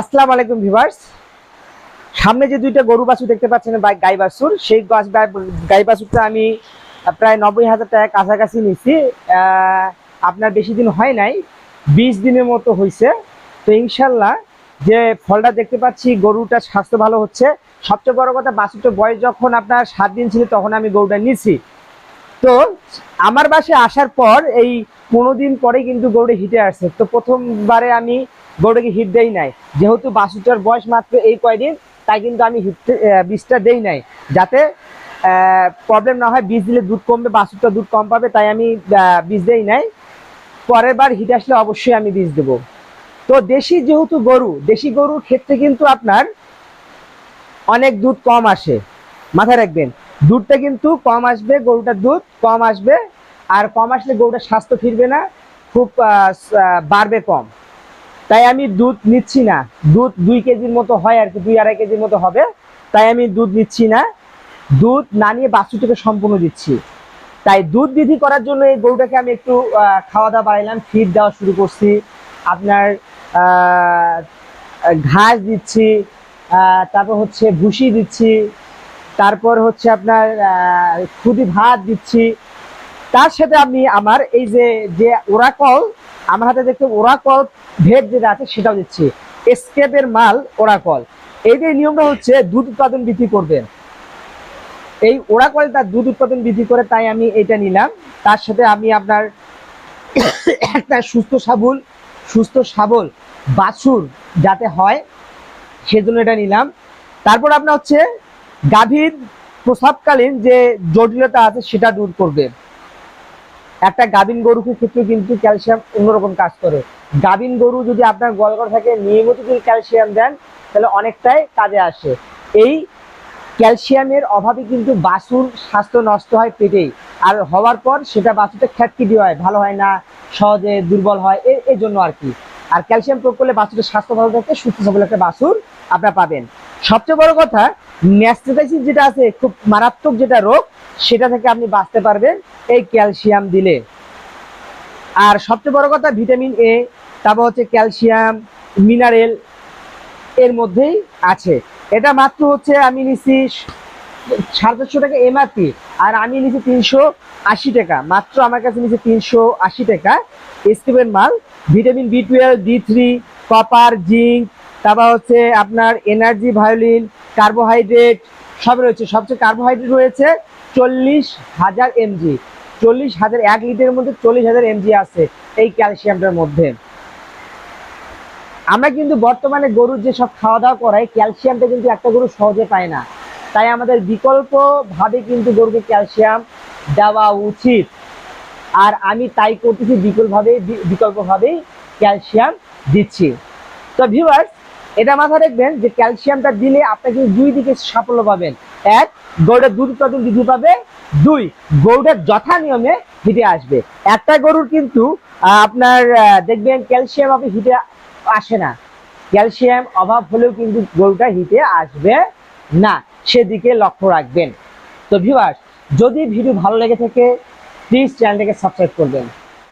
আসসালামু আলাইকুম ভিভার্স সামনে যে দুইটা গরু বাছুর দেখতে পাচ্ছেন গাই বাছুর, সেই গাই বাছুরটা আমি প্রায় নব্বই হাজার টাকা কাছাকাছি নিছি আপনার বেশি দিন হয় নাই, বিশ দিনের মতো হয়েছে তো ইনশাল্লাহ যে ফলটা দেখতে পাচ্ছি, গরুটার স্বাস্থ্য ভালো হচ্ছে। সবচেয়ে বড় কথা বাছুরটার বয়স যখন আপনার সাত দিন ছিল, তখন আমি গরুটা নিছি তো আমার বাসে আসার পর এই পনেরো দিন পরে কিন্তু গরুটা হিটে আসছে। তো প্রথমবারে আমি গরুটাকে হিট দেই নাই। যেহেতু বাছুরটার বয়স মাত্র এই কয়দিন, তাই কিন্তু আমি হিট বীজটা দেই নাই। যাতে প্রবলেম না হয় বীজ দিলে দুধ কমবে বাছুরটা দুধ কম পাবে, তাই আমি বীজ দেই নাই। পরের বার হিট আসলে অবশ্যই আমি বীজ দেবো। তো দেশি যেহেতু গরু, দেশি গরুর ক্ষেত্রে কিন্তু আপনার অনেক দুধ কম আসে। মাথায় রাখবেন, দুধটা কিন্তু কম আসবে, গরুটার দুধ কম আসবে, আর কম আসলে গরুটার স্বাস্থ্য ফিরবে না, খুব বাড়বে কম। তাই আমি দুধ নিচ্ছি না। দুধ দুই কেজির মতো হয় আর কি, দুই আড়াই কেজির মতো হবে। তাই আমি দুধ নিচ্ছি না। দুধ না নিয়ে বাছুরটাকে সম্পূর্ণ দিচ্ছি। তাই দুধ বৃদ্ধি করার জন্য এই গরুটাকে আমি একটু খাওয়া দাওয়া বাড়াইলাম ফিড দেওয়া শুরু করছি। আপনার ঘাস দিচ্ছি তারপর হচ্ছে ভুসি দিচ্ছি, তারপর হচ্ছে আপনার খুদি ভাত দিচ্ছি। তার সাথে আমি আমার এই যে যে ওরাকল আমার হাতে দেখতে ওরাকল ভেট যেটা আছে সেটাও দিচ্ছি। স্কেপের মাল ওরাকল এই যে নিয়মটা হচ্ছে, দুধ উৎপাদন বৃদ্ধি করবেন। এই ওরাকল তার দুধ উৎপাদন বৃদ্ধি করে, তাই আমি এটা নিলাম। তার সাথে আমি আপনার একটা সুস্থ সাবল সুস্থ সাবল বাছুর যাতে হয়, সেজন্য এটা নিলাম। তারপর আপনার হচ্ছে গাভীর প্রসাবকালীন যে জটিলতা আছে, সেটা দূর করবে একটা গাভিন গরুকে ক্ষেত্রে কিন্তু ক্যালসিয়াম অন্যরকম কাজ করে। গাভিন গরু যদি আপনার গলগর থাকে নিয়মিত যদি ক্যালসিয়াম দেন, তাহলে অনেকটাই কাজে আসে। এই ক্যালসিয়ামের অভাবে কিন্তু বাছুর স্বাস্থ্য নষ্ট হয় পেটেই। আর হওয়ার পর সেটা বাছুরটা খ্যাটকিটি হয়, ভালো হয় না, সহজে দুর্বল হয়, এ- এই জন্য আর কি। আর ক্যালসিয়াম প্রয়োগ করলে বাছুরের স্বাস্থ্য ভালো থাকে সুস্থ সবল একটা বাছুর আপনারা পাবেন। সবচেয়ে বড় কথা ন্যাস্টোটাইসিস যেটা আছে, খুব মারাত্মক যেটা রোগ, সেটা থেকে আপনি বাঁচতে পারবেন। এই ক্যালসিয়াম দিলে। আর সবচেয়ে বড় কথা ভিটামিন এ তারপর হচ্ছে ক্যালসিয়াম, মিনারেল এর মধ্যেই আছে। এটা মাত্র হচ্ছে আমি নিছি সাড়ে চারশো টাকা এমআরপি আর আমি নিছি তিনশো আশি টাকা। মাত্র আমার কাছে নিচ্ছে তিনশো আশি টাকা। স্কিপের মাল, vitamin B twelve D three copper zinc তারপর হচ্ছে আপনার এনার্জি ভায়োলিন কার্বোহাইড্রেট সব রয়েছে। সবচেয়ে কার্বোহাইড্রেট রয়েছে চল্লিশ হাজার এমজি চল্লিশ হাজার এক লিটারের মধ্যে চল্লিশ হাজার এমজি আছে এই ক্যালসিয়ামটার মধ্যে। আমরা কিন্তু বর্তমানে গরুর যে সব খাওয়া দাওয়া করাই, ক্যালসিয়ামটা কিন্তু একটা গরু সহজে পায় না। তাই আমাদের বিকল্প ভাবে কিন্তু গরুকে ক্যালসিয়াম দেওয়া উচিত। আর আমি তাই করতেছি বিকল্প ভাবে ক্যালসিয়াম দিচ্ছি। তো ভিউয়ার্স এটা মাথায় রাখবেন যে ক্যালসিয়ামটা দিলে আপনি কিন্তু দুই দিকে সাফল্য পাবেন। এক, গরুটা দুধ উৎপাদন বৃদ্ধি পাবে। দুই, গরুটা যথা নিয়মে হিটে আসবে। একটা গরুর কিন্তু আপনার দেখবেন ক্যালসিয়াম আপনি হিটে আসে না। ক্যালসিয়াম অভাব হলেও কিন্তু গরুটা হিটে আসবে না। সেদিকে লক্ষ্য রাখবেন। তো ভিউয়ার্স যদি ভিডিও ভালো লেগে থাকে প্লিজ চ্যানেলটাকে সাবস্ক্রাইব করবেন।